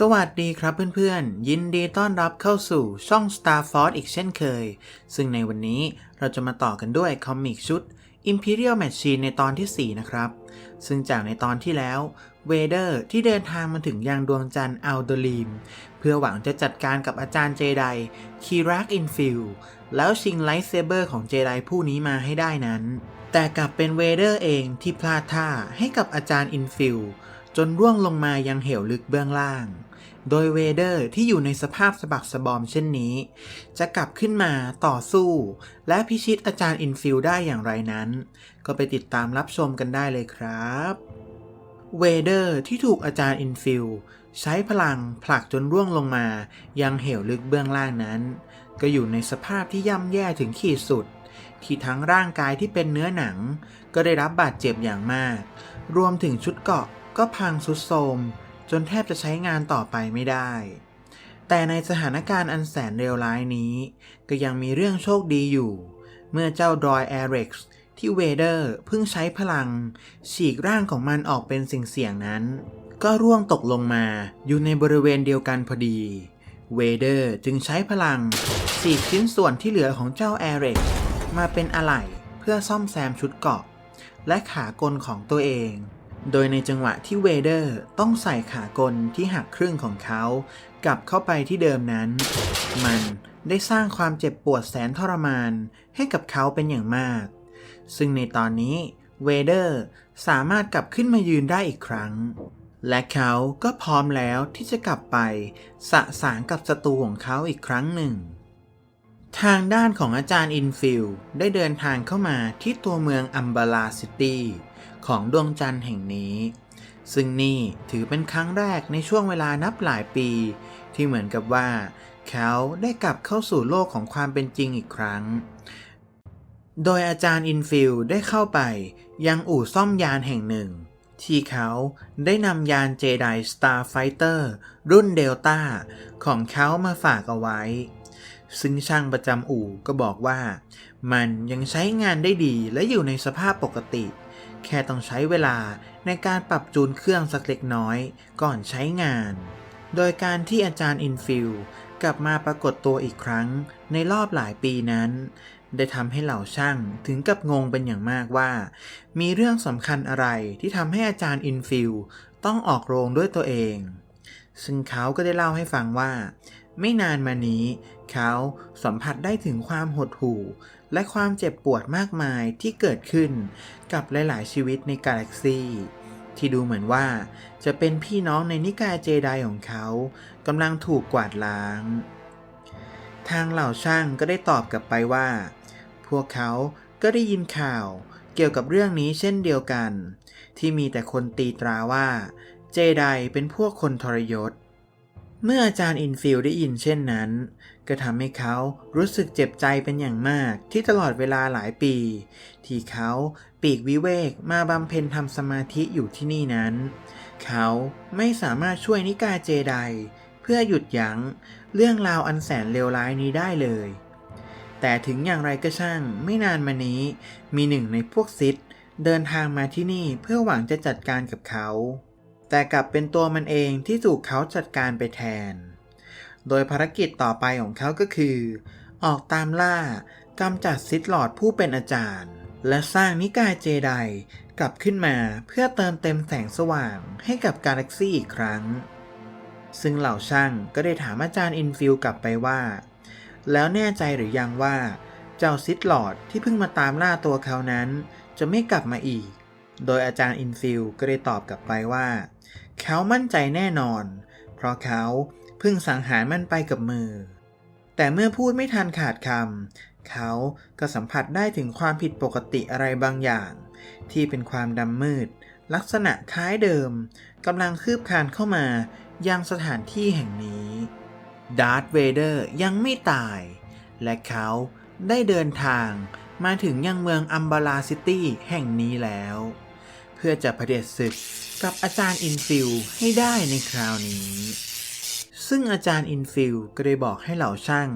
สวัสดีครับเพื่อนๆ ยินดีต้อนรับเข้าสู่ช่อง Star Force อีกเช่นเคย ซึ่งในวันนี้เราจะมาต่อกันด้วยคอมิกชุด Imperial Machine ในตอนที่ 4 นะครับ ซึ่งจากในตอนที่แล้วเวเดอร์ที่เดินทางมาถึงยังดวงจันทร์อัลโดลีม เพื่อหวังจะจัดการกับอาจารย์เจไดคีรักอินฟิลแล้วชิงไลท์เซเบอร์ของเจไดผู้นี้มาให้ได้นั้น แต่กลับเป็นเวเดอร์เองที่พลาดท่าให้กับอาจารย์อินฟิล จนร่วงลงมายังเหวลึกเบื้องล่าง โดยเวเดอร์ที่อยู่ในสภาพสะบักสะบอมเช่นนี้ จะกลับขึ้นมาต่อสู้ และพิชิตอาจารย์อินฟิลได้อย่างไรนั้น ก็ไปติดตามรับชมกันได้เลยครับเวเดอร์ที่ถูกอาจารย์อินฟิลใช้พลังผลักจนร่วงลงมา ยังเหวลึกเบื้องล่างนั้น ก็อยู่ในสภาพที่ย่ำแย่ถึงขีดสุด ที่ทั้งร่างกายที่เป็นเนื้อหนัง ก็ได้รับบาดเจ็บอย่างมาก รวมถึงชุดเกาะ ก็พังสุดโทมจนแทบจะใช้งานต่อไปไม่ได้ แต่ในสถานการณ์อันแสนเลวร้ายนี้ ก็ยังมีเรื่องโชคดีอยู่ เมื่อเจ้าดอยแอร็กซ์ที่เวเดอร์เพิ่งใช้พลัง ฉีกร่างของมันออกเป็นสิ่งเสี่ยงนั้น ก็ร่วงตกลงมาอยู่ในบริเวณเดียวกันพอดี เวเดอร์จึงใช้พลัง ฉีกชิ้นส่วนที่เหลือของเจ้าแอร็กซ์มาเป็นอะไหล่เพื่อซ่อมแซมชุดเกราะ และขากลของตัวเอง โดยในจังหวะที่เวเดอร์ต้องใส่ขากลที่หักครึ่งของเขา กลับเข้าไปที่เดิมนั้น มันได้สร้างความเจ็บปวดแสนทรมานให้กับเขาเป็นอย่างมาก ซึ่งในตอนนี้เวเดอร์สามารถกลับขึ้นมายืนได้อีกครั้ง และเขาก็พร้อมแล้วที่จะกลับไปสะสางกับศัตรูของเขาอีกครั้งหนึ่ง ทางด้านของอาจารย์อินฟิลได้เดินทางเข้ามาที่ตัวเมืองอัมบาลาซิตี้ ของดวงจันทร์แห่งนี้ ซึ่งนี่ถือเป็นครั้งแรกในช่วงเวลานับหลายปี ที่เหมือนกับว่าเขาได้กลับเข้าสู่โลกของความเป็นจริงอีกครั้ง โดยอาจารย์อินฟิลได้เข้าไปยังอู่ซ่อมยานแห่งหนึ่ง ที่เขาได้นำยานเจไดสตาร์ไฟเตอร์รุ่นเดลต้าของเขามาฝากเอาไว้ ซึ่งช่างประจำอู่ก็บอกว่า มันยังใช้งานได้ดีและอยู่ในสภาพปกติ แค่ต้องใช้เวลาในการปรับจูนเครื่องสักเล็กน้อยก่อนใช้งาน โดยการที่อาจารย์อินฟิลกลับมาปรากฏตัวอีกครั้งในรอบหลายปีนั้น ได้ทำให้เหล่าช่างถึงกับงงเป็นอย่างมากว่า มีเรื่องสำคัญอะไรที่ทำให้อาจารย์อินฟิลต้องออกโรงด้วยตัวเอง ซึ่งเขาก็ได้เล่าให้ฟังว่า ไม่นานมานี้ เขาสัมผัสได้ถึงความหดหู่ และความเจ็บปวดมากมายที่เกิดขึ้นกับหลาย ๆ ชีวิตในกาแล็กซีที่ดูเหมือนว่าจะเป็นพี่น้องในนิกายเจไดของเขากำลังถูกกวาดล้าง ทางเหล่าช่างก็ได้ตอบกลับไปว่า พวกเขาก็ได้ยินข่าวเกี่ยวกับเรื่องนี้เช่นเดียวกัน ที่มีแต่คนตีตราว่า เจไดเป็นพวกคนทรยศ เมื่ออาจารย์อินฟิลได้ยินเช่นนั้น ก็ทำให้เขารู้สึกเจ็บใจเป็นอย่างมากที่ตลอดเวลาหลายปี ที่เขาปีกวิเวกมาบำเพ็ญทำสมาธิอยู่ที่นี่นั้น เขาไม่สามารถช่วยนิกายเจไดเพื่อหยุดยั้งเรื่องราวอันแสนเลวร้ายนี้ได้เลย แต่ถึงอย่างไรก็ช่างไม่นานมานี้มีหนึ่งในพวกซิดเดินทางมาที่นี่เพื่อหวังจะจัดการกับเขา แต่กลับเป็นตัวมันเองที่ถูกเขาจัดการไปแทน โดยภารกิจต่อไปของเขาก็คือ ออกตามล่ากำจัดซิดหลอดผู้เป็นอาจารย์ และสร้างนิกายเจไดกลับขึ้นมาเพื่อเติมเต็มแสงสว่างให้กับกาแล็กซี่อีกครั้ง ซึ่งเหล่าช่างก็ได้ถามอาจารย์อินฟิลกลับไปว่า แล้วแน่ใจหรือยังว่าเจ้าซิดหลอดที่เพิ่งมาตามล่าตัวเขานั้น จะไม่กลับมาอีก โดยอาจารย์อินฟิลก็ได้ตอบกลับไปว่า เขามั่นใจแน่นอน เพราะเขาเพิ่งสังหารมันไปกับมือ แต่เมื่อพูดไม่ทันขาดคำเขาก็สัมผัสได้ถึงความผิดปกติอะไรบางอย่าง ที่เป็นความดำมืด ลักษณะคล้ายเดิมกำลังคืบคลานเข้ามายังสถานที่แห่งนี้ดาร์ธเวเดอร์ยังไม่ตาย และเขาได้เดินทางมาถึงยังเมืองอัมบาลาซิตี้แห่งนี้แล้ว พื่อจะเผด็จศึกกับอาจารย์อินฟิลให้ได้ในคราวนี้ ซึ่งอาจารย์อินฟิลก็ได้บอกให้เหล่าช่าง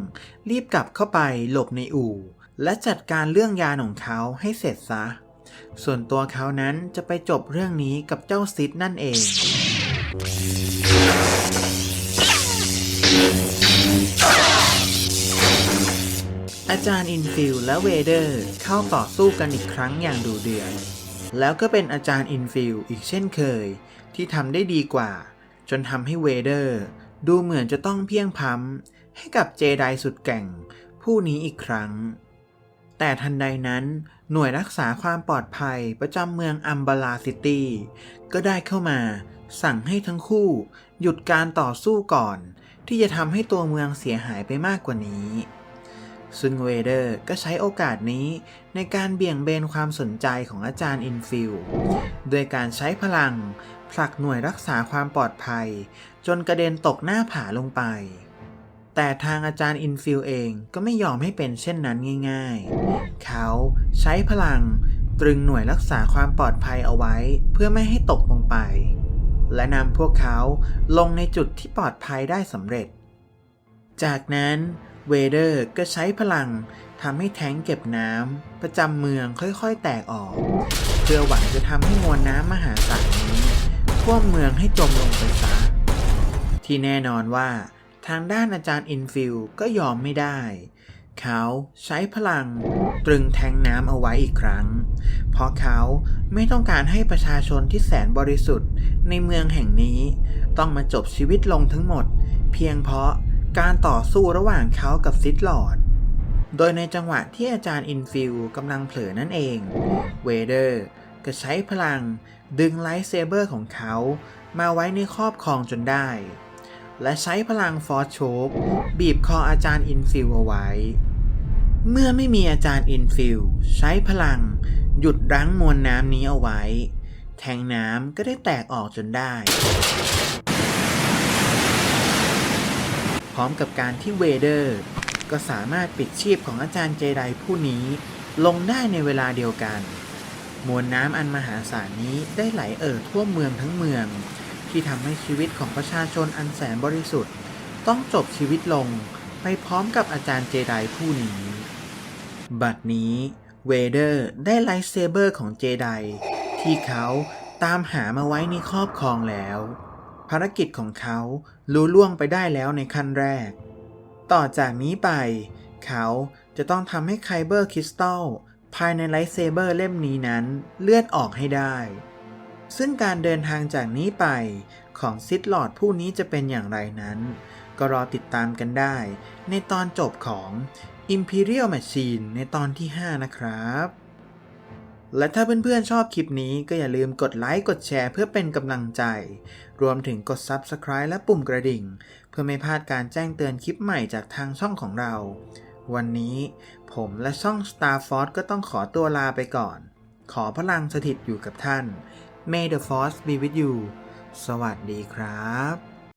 รีบกลับเข้าไปหลบในอู่ และจัดการเรื่องยานของเขาให้เสร็จซะ ส่วนตัวเขานั้นจะไปจบเรื่องนี้กับเจ้าซิดนั่นเองอาจารย์อินฟิลและเวเดอร์เข้าต่อสู้กันอีกครั้งอย่างดุเดือด แล้วก็เป็นอาจารย์อินฟิลอีกเช่นเคย ที่ทำได้ดีกว่า จนทำให้เวเดอร์ ดูเหมือนจะต้องเพียงพ้ำให้กับเจไดสุดแกร่ง ผู้นี้อีกครั้ง แต่ทันใดนั้น หน่วยรักษาความปลอดภัยประจำเมืองอัมบาลาซิตี้ ก็ได้เข้ามา สั่งให้ทั้งคู่ หยุดการต่อสู้ก่อน ที่จะทำให้ตัวเมืองเสียหายไปมากกว่านี้ ซึ่งเวเดอร์ก็ใช้โอกาสนี้ในการเบี่ยงเบนความสนใจของอาจารย์อินฟิลโดยการใช้พลังผลักหน่วยรักษาความปลอดภัย จนกระเด็นตกหน้าผาลงไป แต่ทางอาจารย์อินฟิลเองก็ไม่ยอมให้เป็นเช่นนั้นง่าย ๆ เขาใช้พลังตรึงหน่วยรักษาความปลอดภัยเอาไว้เพื่อไม่ให้ตกลงไป และนำพวกเขาลงในจุดที่ปลอดภัยได้สำเร็จ จากนั้น เวเดอร์ก็ใช้พลังทำให้แท้งเก็บน้ำประจำเมืองค่อยๆแตกออก เพื่อหวังจะทำให้มวลน้ำมหาศาลนี้ท่วมเมืองให้จมลงไปซะที่แน่นอนว่า ทางด้านอาจารย์อินฟิลก็ยอมไม่ได้ เขาใช้พลังตรึงแทงน้ำเอาไว้อีกครั้ง เพราะเขาไม่ต้องการให้ประชาชนที่แสนบริสุทธิ์ในเมืองแห่งนี้ ต้องมาจบชีวิตลงทั้งหมด เพียงเพราะ การต่อสู้ระหว่างเขากับซิดลอร์ดโดยในจังหวะที่อาจารย์อินฟิลกำลังเผลอนั่นเอง เวเดอร์ก็ใช้พลังดึงไลท์เซเบอร์ของเขามาไว้ในครอบครองจนได้ และใช้พลังฟอร์ชกบีบคออาจารย์อินฟิลเอาไว้ เมื่อไม่มีอาจารย์อินฟิลใช้พลังหยุดรั้งมวลน้ำนี้เอาไว้ แทงน้ำก็ได้แตกออกจนได้ พร้อมกับการที่เวเดอร์ ก็สามารถปิดชีพของอาจารย์เจไดผู้นี้ลงได้ในเวลาเดียวกัน มวลน้ำอันมหาศาลนี้ได้ไหลเอ่อทั่วเมืองทั้งเมือง ที่ทำให้ชีวิตของประชาชนอันแสนบริสุทธิ์ ต้องจบชีวิตลงไปพร้อมกับอาจารย์เจไดผู้นี้ บัดนี้เวเดอร์ได้ไลท์เซเบอร์ของเจไดที่เขาตามหามาไว้ในครอบครองแล้ว ภารกิจของเขาลุล่วงไปได้แล้วในขั้นแรก ต่อจากนี้ไป เขาจะต้องทำให้ไคเบอร์คริสตัลภายในไลท์เซเบอร์เล่มนี้นั้นเลือนออกให้ได้ ซึ่งการเดินทางจากนี้ไปของซิดหลอดผู้นี้จะเป็นอย่างไรนั้น ก็รอติดตามกันได้ ในตอนจบของ Imperial Machine ในตอนที่ 5 นะครับ และถ้าเพื่อนๆชอบคลิปนี้ก็อย่าลืมกดไลค์กดแชร์เพื่อเป็นกำลังใจ รวมถึงกด Subscribe และปุ่มกระดิ่ง เพื่อไม่พลาดการแจ้งเตือนคลิปใหม่จากทางช่องของเรา วันนี้ผมและช่อง Star Force ก็ต้องขอตัวลาไปก่อน ขอพลังสถิตอยู่กับท่าน May the Force be with you สวัสดีครับ